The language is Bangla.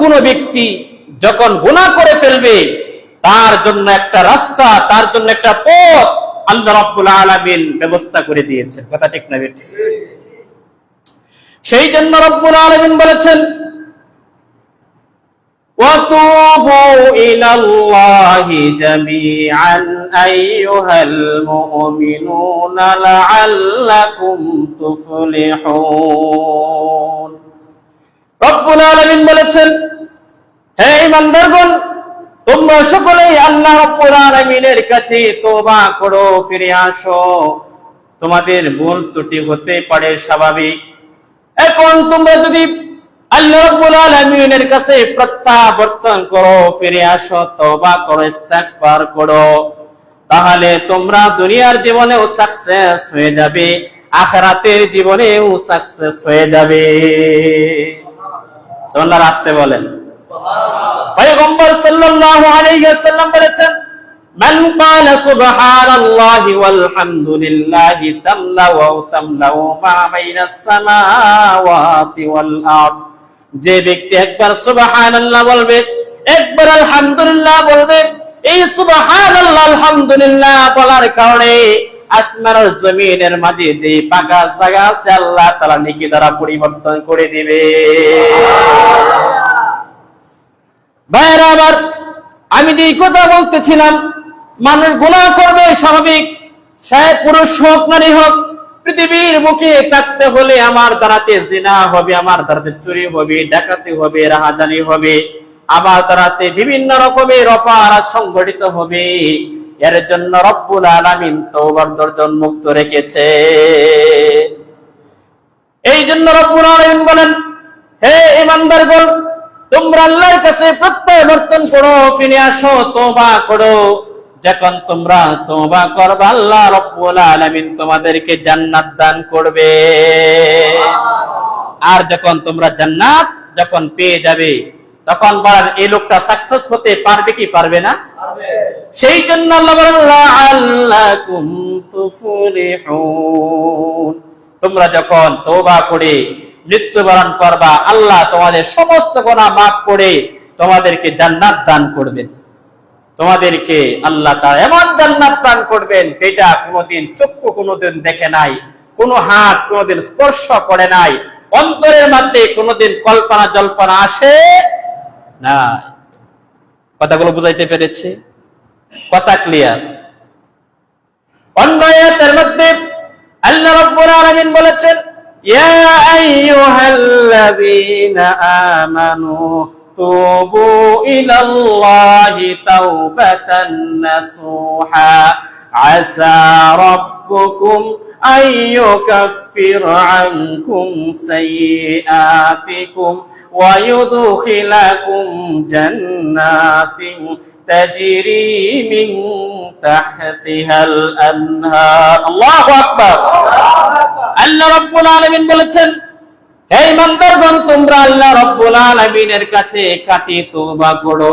কোন ব্যক্তি যখন গুনাহ করে ফেলবে তার জন্য একটা রাস্তা তার জন্য একটা পথ আল্লাহ রাব্বুল আলামিন ব্যবস্থা করে দিয়েছেন কথা ঠিক না বেঠিক সেই জন্য রব্বুল আলামিন বলেছেন وتوبوا إلى الله جميعا أيها المؤمنون لعلكم تفلحون রব্বুল আলামিন বলেছেন, হে ইমানদারগণ তোমরা সকলেই আল্লাহ রব্বুল কাছে করো, ফিরে আসো। তোমাদের ভুল ত্রুটি হতে পারে স্বাভাবিক। এখন তোমরা যদি আল্লাহ রাব্বুল আলামিনের কাছে প্রত্যাবর্তন করো, ফিরে আসো, তওবা করো, ইস্তেগফার করো, তাহলে তোমরা দুনিয়ার জীবনেও সাকসেস হয়ে যাবে, আখিরাতের জীবনেও সাকসেস হয়ে যাবে। সোনার আসতে বলেন। পয়গম্বর সাল্লাল্লাহু আলাইহি ওয়াসাল্লাম বলেছেন, মান ক্বালা সুবহানাল্লাহি ওয়াল হামদুলিল্লাহি তামলাউ তামলাউ মা বাইনাস সামাওয়াতি ওয়াল আরদ। যে ব্যক্তি একবার সুবহানাল্লাহ বলবে, একবার আলহামদুলিল্লাহ বলবে, এই সুবহানাল্লাহ আলহামদুলিল্লাহ বলার কারণে আসমান জমিনের মাঝে যে পাকা জায়গা আছে, আল্লাহ তাআলা নেকি দ্বারা পরিবর্তন করে দিবে। ভাইরা আবার আমি যে কথা বলতেছিলাম, মানুষ গুনাহ করবে, স্বাভাবিক। সে পুরুষ হোক, নারী হোক, পৃথিবীর মুখে থাকতে হলে আমার দ্বারাতে জিনা হবে, আমার দ্বারাতে চুরি হবে, ডাকাতি হবে, রাহাজানি হবে, আমার দ্বারাতে বিভিন্ন রকমের অপরাধ সংঘটিত হবে। এর জন্য রব্বুল আলামিন তওবার দর্জন মুক্ত রেখেছে। এই জন্য রব্বুল আলামিন বলেন, হে ইমানদারগণ তোমরা আল্লাহর কাছে প্রত্যাবর্তন করো, ফিরে আসো, তওবা করো। যখন তোমরা তওবা করবে, আল্লাহ রব্বুল আলামিন তোমাদেরকে জান্নাত দান করবে। আর যখন তোমরা জান্নাত যখন পেয়ে যাবে, তখন বলার এই লোকটা সাকসেস হতে পারবে কি পারবে না? সেই জন্য আল্লাহ তোমরা যখন তওবা করে মৃত্যুবরণ করবা, আল্লাহ তোমাদের সমস্ত গোনা মাফ করে তোমাদেরকে জান্নাত দান করবেন। তোমাদেরকে আল্লাহ তাআলা এমন জান্নাত দান করবেন, যেটা কোনোদিন চক্ষু কোনোদিন দেখে নাই, কোনো হাত কোনোদিন স্পর্শ করে নাই, অন্তরের মধ্যে কোনোদিন কল্পনা জল্পনা আসে না কথাগুলো বুঝাইতে পেরেছি? কথা ক্লিয়ার অন্য আয়াতের মধ্যে আল্লাহ রাব্বুল আলামিন বলেছেন ইয়া আইয়ুহাল্লাযীনা আমানু তুবু ইলাল্লাহি তাওবাতান নাসুহা আসা রাব্বুকুম أن يكفر عنكم سيئاتكم ويدخلكم جنات تجري من تحتها الأنهار الله أكبر আল্লাহ রব্বুল আলামিন বলেছেন হে ইমানদারগণ তোমরা আল্লাহ রব্বুল আলামিনের কাছে কাটি তওবা করো